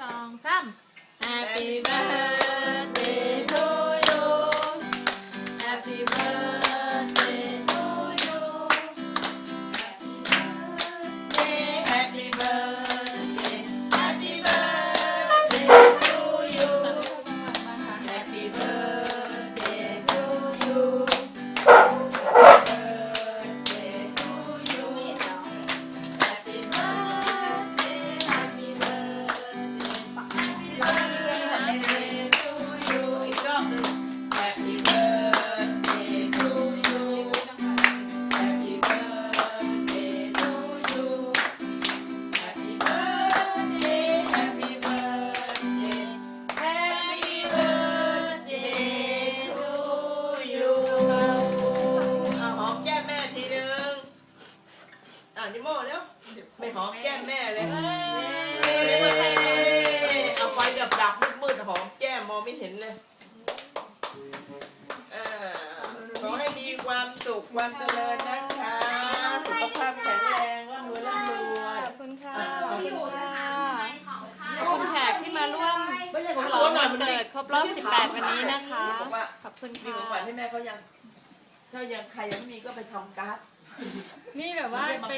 สองสาม Happy birthday อะนิโม่เร็วไม่หอมแก้มแม่เลยเอาไฟดับดับๆมืดๆหอมแก้มมองไม่เห็นเลยเออขอให้มีความสุขความเจริญนะคะสุขภาพแข็งแรงร่ำรวยร่ำรวยขอบคุณค่ะขอบคุณค่ะขอบคุณแขกที่มาร่วมไม่ใช่ของฉลตัอวงหน่อวัยนมันเกิดครบรอบ 18 วันนี้นะคะบอกว่าขอบคุณมีค่ะของขวัญให้แม่เขายังถ้ายังใครยังไม่มีก็ไปทำการ์ด นี่แบบว่าไป